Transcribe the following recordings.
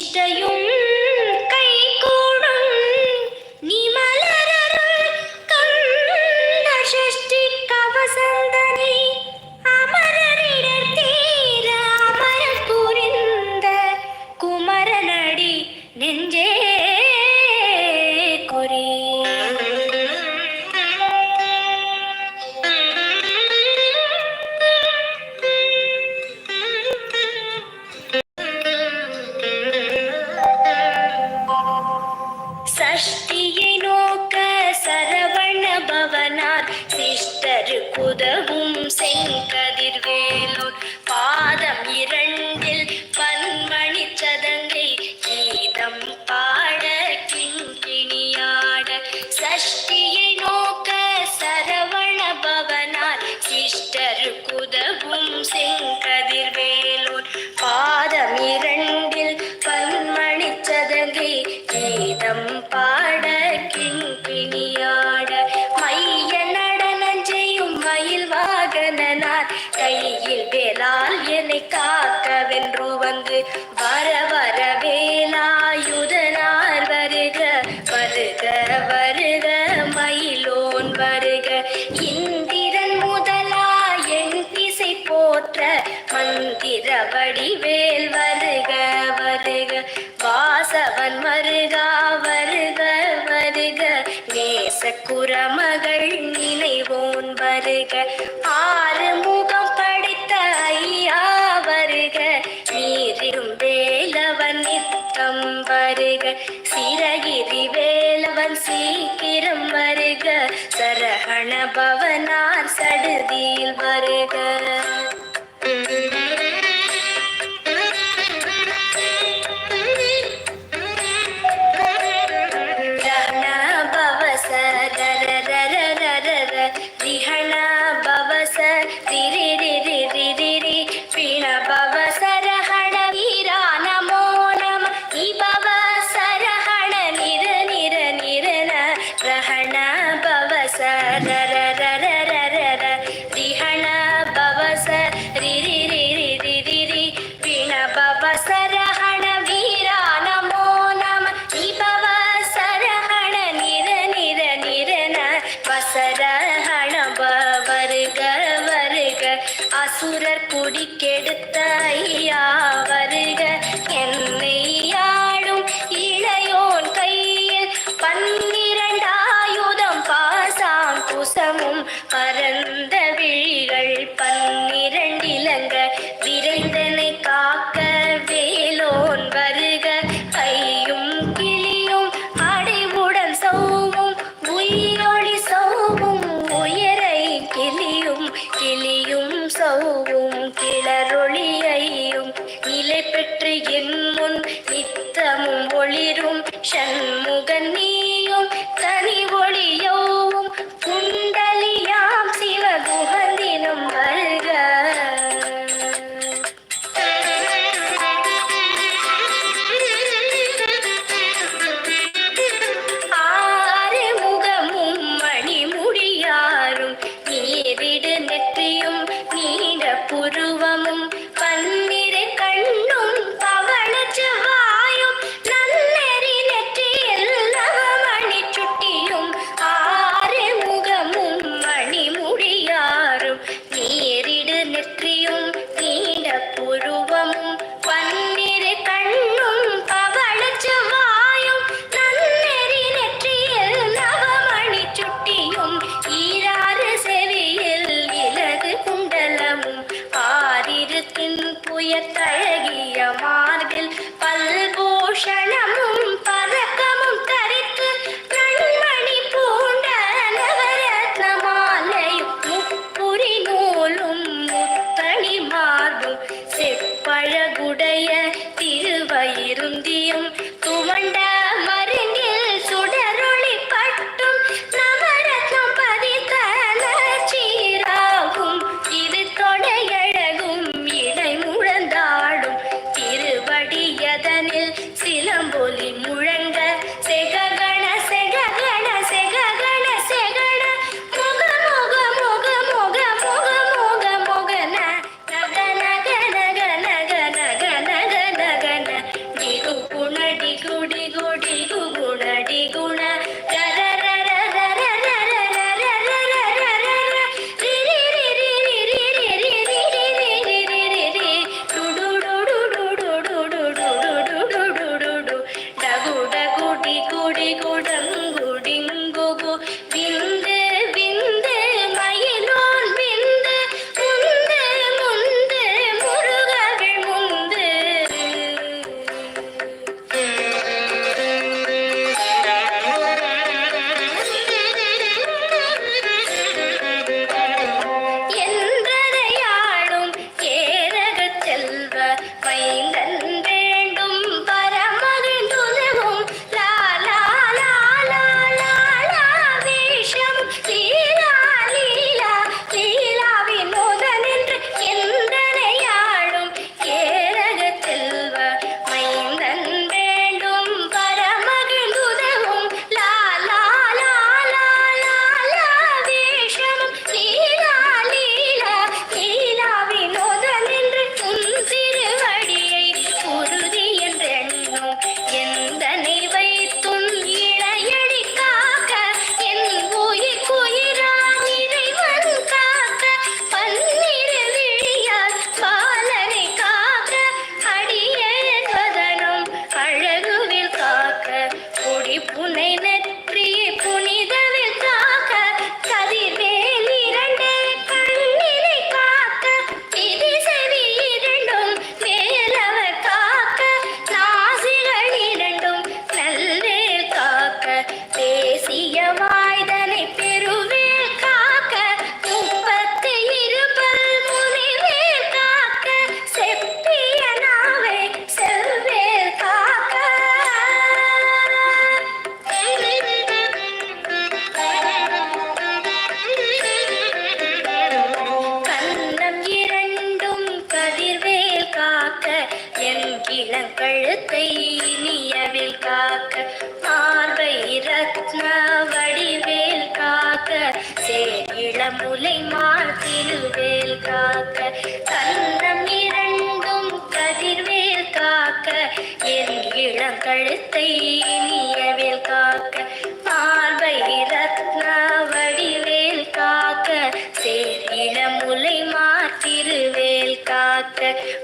நிஷ்டையும் பவனார் சிஷ்டருக்குதவும் செங்கதிர்வேலூர். பாதம் இரண்டில் பன்மணி சதங்கை. கீதம் பாட கிங்கிணியாட. சஷ்டியை நோக்க சரவண பவனார் சிஷ்டருக்குதவும் செங்கதிர் வருக வருக மயிலோன் வருக. இந்திரன் முதலா என் திசை போற்ற மந்திர வடிவேல் வருக வருக. வாசவன் வருகா வருக வருக. நேச குரமகள் நினைவோன் வருக. ஆறு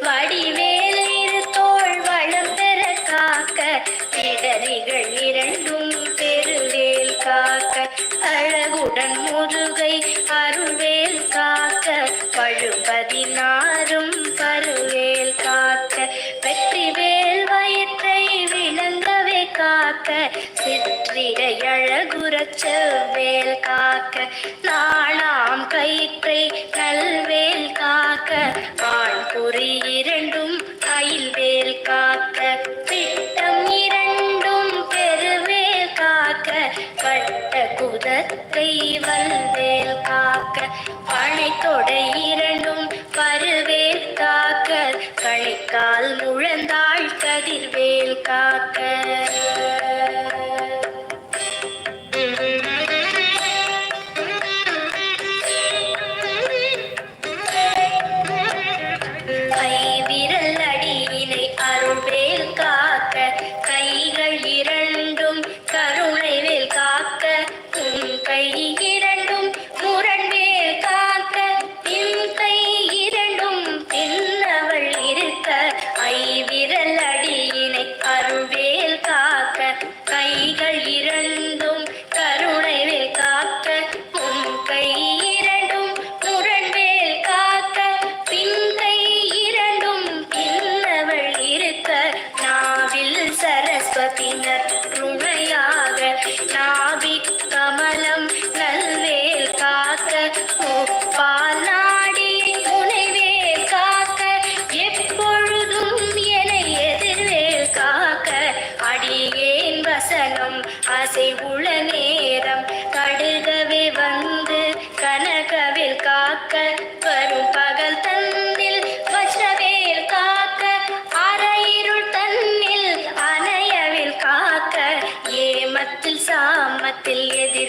வடிவேல் இரு தோல் வளம் பெற காக்க பிடரிகள் இரண்டும் பெருவேல் காக்க அழகுடன் முருகை அருள்வேல் காக்க பழுபதினாரும் பருவேல் காக்க வெற்றிவேல் வயிற்றை விளங்கவே காக்க சிற்றிடை அழகுற செவ்வேல் காக்க நாளாம் கயிற்றை கல்வேல் காக்க ஆண் குறி இரண்டும் அயில் வேல் காக்க திட்டம் இரண்டும் பெருவேல் காக்க கட்ட குதத்தை வல்வேல் காக்க பனை தொடை இரண்டும் பருவேல் காக்க கணைக்கால் முழந்தாள் கதிர்வேல் காக்க.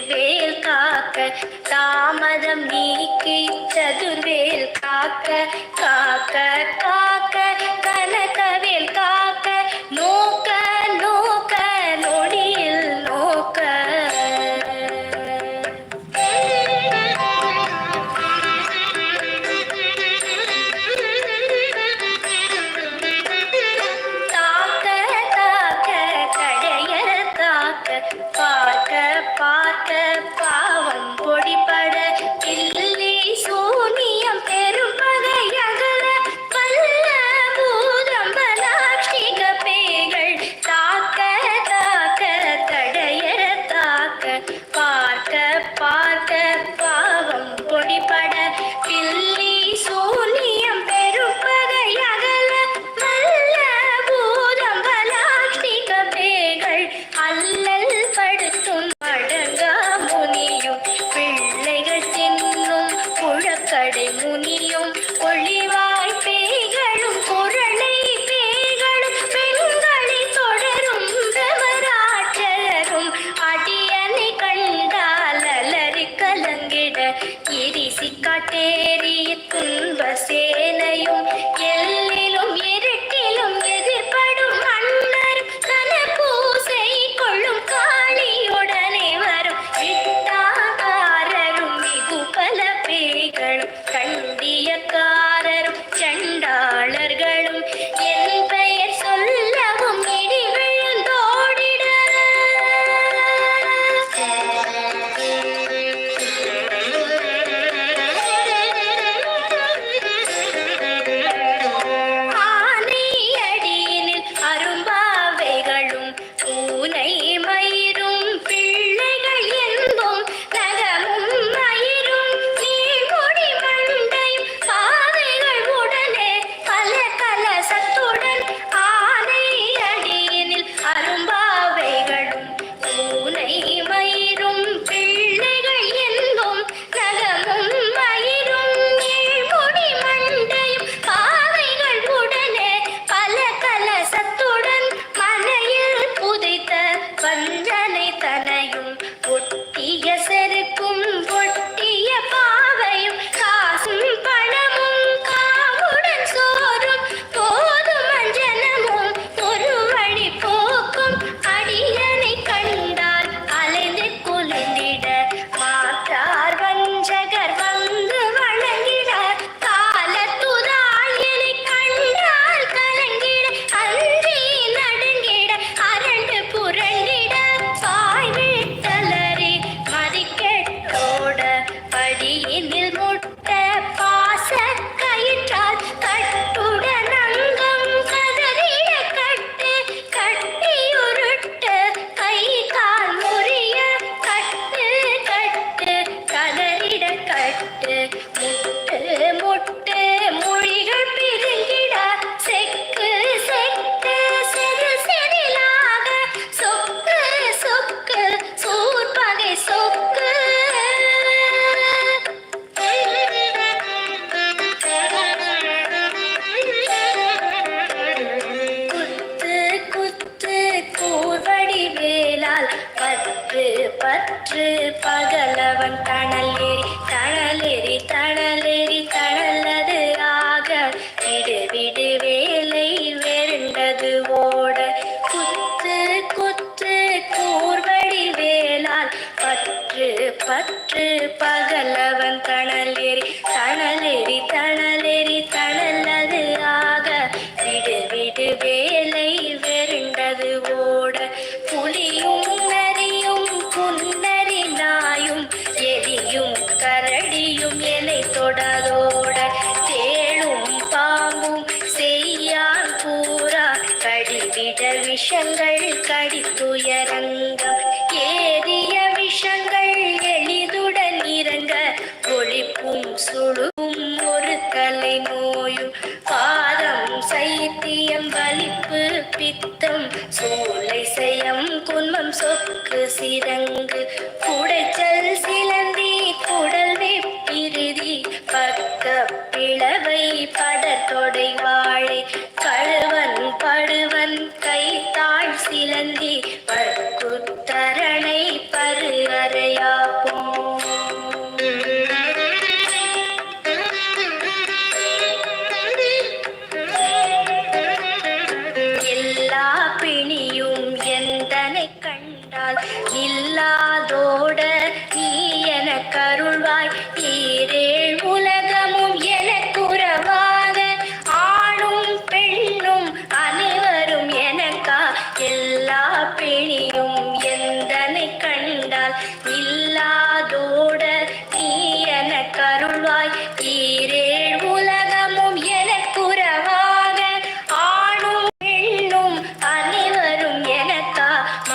வேல் காக்க தாமதம் நீக்கி சதுர்வேல் காக்க காக்க காக்க கனகவேல் காக்க. வருஷங்கள் கடித்துயரன்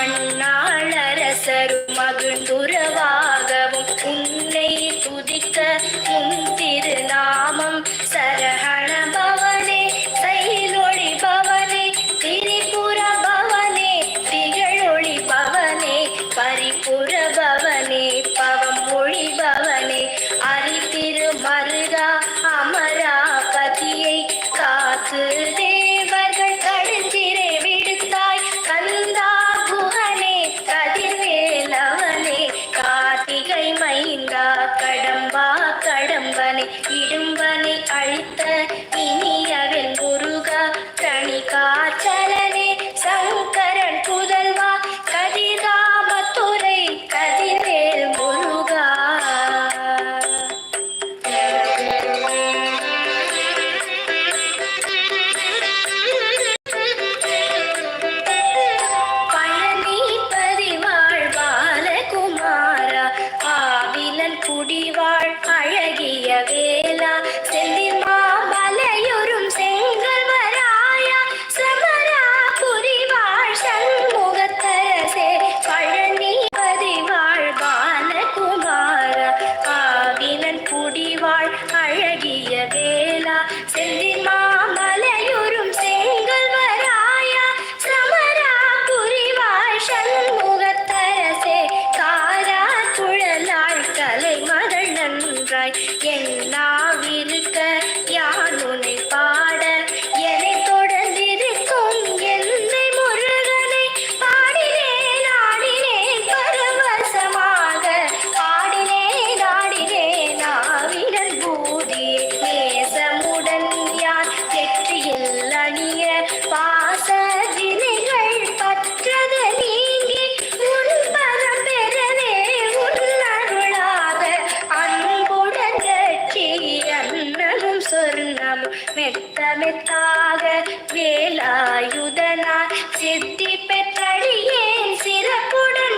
மண்ணாளரசரும் மகிழ்ந்துறவாகவும் உன்னை துதிக்க முன் സ്വർണം മെത്തമെത്താക വേലായുധനാ സിദ്ധി പെട്ടടിയേൻ സിറപ്പുടൻ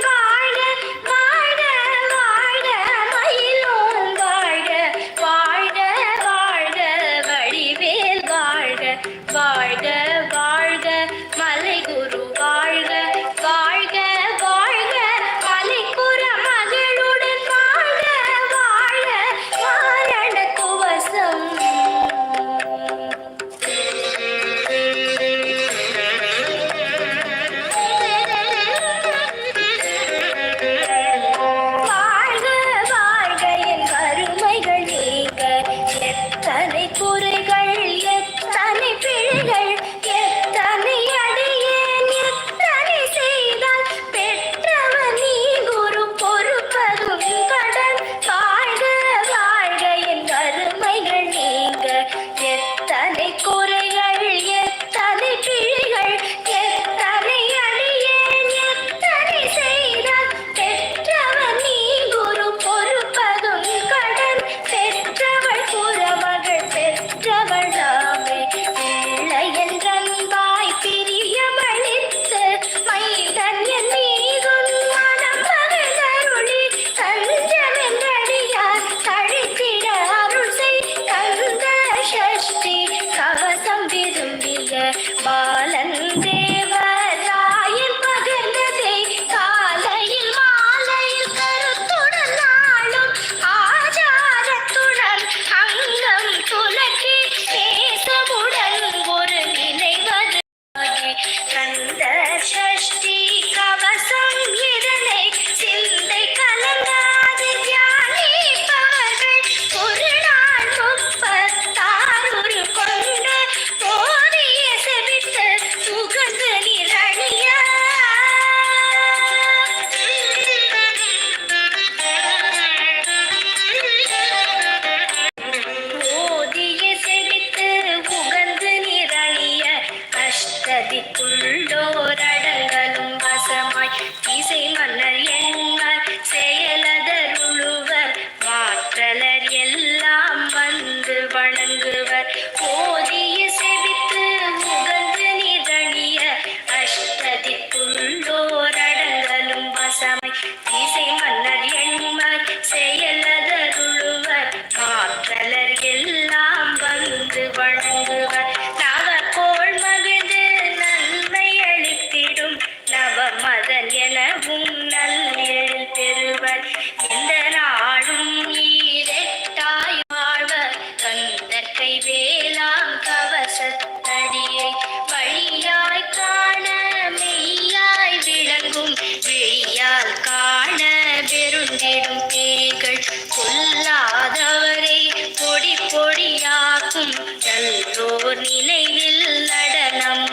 எனவும் நல்நெழில் பெறுவர். எந்த நாளும் ஈரெட்டாய் வாழ்வர். கந்த கை வேளாம் கவசத்தடியை வழியாய் காண மெய்யாய் விளங்கும். வெளியால் காண பெருந்திடும் பேய்கள். கொல்லாதவரை பொடி பொடியாக்கும். நல்லோர் நினைவில் நடனம்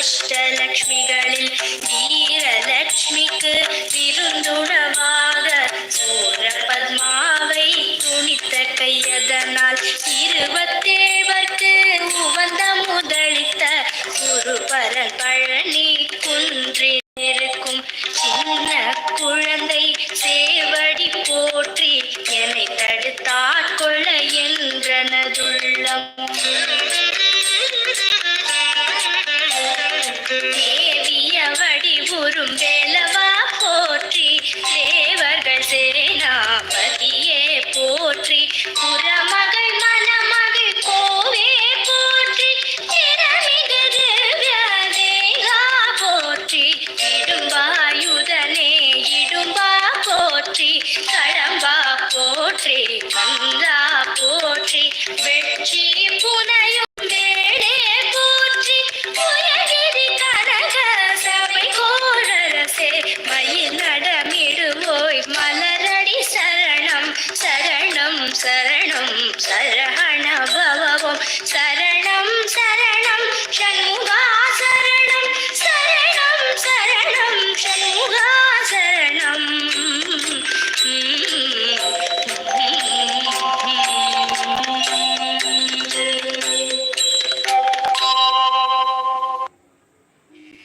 Hashtag